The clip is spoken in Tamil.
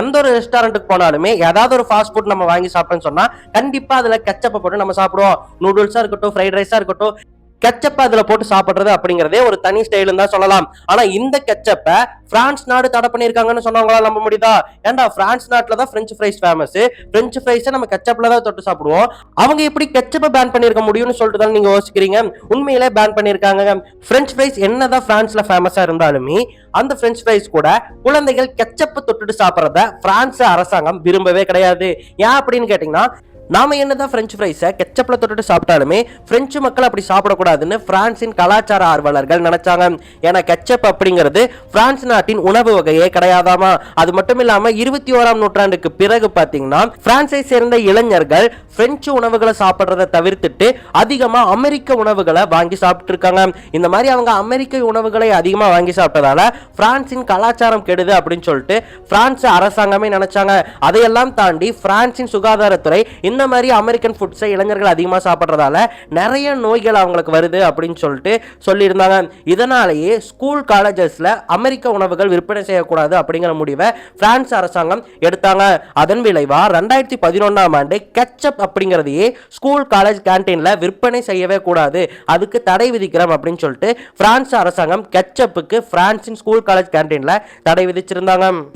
எந்த ஒரு ரெஸ்டாரண்ட்டுக்கு போனாலுமே ஏதாவது ஒரு ஃபாஸ்ட் ஃபுட் நம்ம வாங்கி சாப்பிட்டோம்னு சொன்னா கண்டிப்பா அதுல கச்சப்பை போட்டு நம்ம சாப்பிடுவோம். நூடுல்ஸா இருக்கட்டும் ஃப்ரைட் ரைஸா இருக்கட்டும் கெச்சப்பை அதில் போட்டு சாப்பிட்றது அப்படிங்கிறதே ஒரு தனி ஸ்டைலுன்னு தான் சொல்லலாம். ஆனால் இந்த கெச்சப்பை பிரான்ஸ் நாடு தடை பண்ணிருக்காங்கன்னு சொன்னவங்களால நம்ப முடியுதா? ஏன்டா பிரான்ஸ் நாட்டில் தான் ஃப்ரெஞ்ச் ஃப்ரைஸ் ஃபேமஸ் ஃப்ரெஞ்ச் ஃப்ரைஸை நம்ம கெச்சப்பில் தான் தொட்டு சாப்பிடுவோம். அவங்க எப்படி கெச்சப்பை பேன் பண்ணியிருக்க முடியும்னு சொல்லிட்டு தான் நீங்கள் யோசிக்கிறீங்க? உண்மையிலே பேன் பண்ணியிருக்காங்க. ஃப்ரெஞ்ச் ஃப்ரைஸ் என்னதான் ஃப்ரான்ஸில் ஃபேமஸாக இருந்தாலுமே அந்த ஃப்ரெஞ்ச் ஃப்ரைஸ் கூட குழந்தைகள் கெச்சப்பை தொட்டுட்டு சாப்பிட்றத பிரான்ஸ் அரசாங்கம் விரும்பவே கிடையாது. ஏன் அப்படின்னு கேட்டிங்கன்னா நாம என்னதான் பிரெஞ்சு ஃப்ரைஸை கெச்சப்பில் தொட்டுட்டு சாப்பிட்டாலுமே ஃப்ரெஞ்சு மக்கள் அப்படி சாப்பிடக்கூடாதுன்னு பிரான்சின் கலாச்சார ஆர்வலர்கள் நினைச்சாங்க. ஏன்னா கெச்சப் அப்படிங்கிறது பிரான்ஸ் நாட்டின் உணவு வகையே கிடையாதாமா? அது மட்டும் இல்லாம இருபத்தி ஓராம் நூற்றாண்டுக்கு பிறகு பாத்தீங்கன்னா பிரான்ஸை சேர்ந்த இளைஞர்கள் பிரெஞ்சு உணவுகளை சாப்பிட்றத தவிர்த்துட்டு அதிகமா அமெரிக்க உணவுகளை வாங்கி சாப்பிட்டு இருக்காங்க இந்த மாதிரி அவங்க அமெரிக்க உணவுகளை அதிகமா வாங்கி சாப்பிட்டதால பிரான்சின் கலாச்சாரம் கெடுது அப்படின்னு சொல்லிட்டு பிரான்ஸ் அரசாங்கமே நினைச்சாங்க. அதையெல்லாம் தாண்டி பிரான்சின் சுகாதாரத்துறை இந்த மாதிரி அமெரிக்கன் ஃபுட்ஸை இளைஞர்கள் அதிகமாக சாப்பிட்றதால நிறைய நோய்கள் அவங்களுக்கு வருது அப்படின்னு சொல்லிட்டு சொல்லியிருந்தாங்க. இதனாலேயே ஸ்கூல் காலேஜஸில் அமெரிக்க உணவுகள் விற்பனை செய்யக்கூடாது அப்படிங்கிற முடிவை பிரான்ஸ் அரசாங்கம் எடுத்தாங்க. அதன் விளைவாக ரெண்டாயிரத்தி பதினொன்றாம் ஆண்டு கெச்சப் அப்படிங்கிறதையே ஸ்கூல் காலேஜ் கேன்டீனில் விற்பனை செய்யவே கூடாது. அதுக்கு தடை விதிக்கிறோம் அப்படின்னு சொல்லிட்டு பிரான்ஸ் அரசாங்கம் கெச்சப்புக்கு பிரான்சின் ஸ்கூல் காலேஜ் கேன்டீனில் தடை விதிச்சிருந்தாங்க.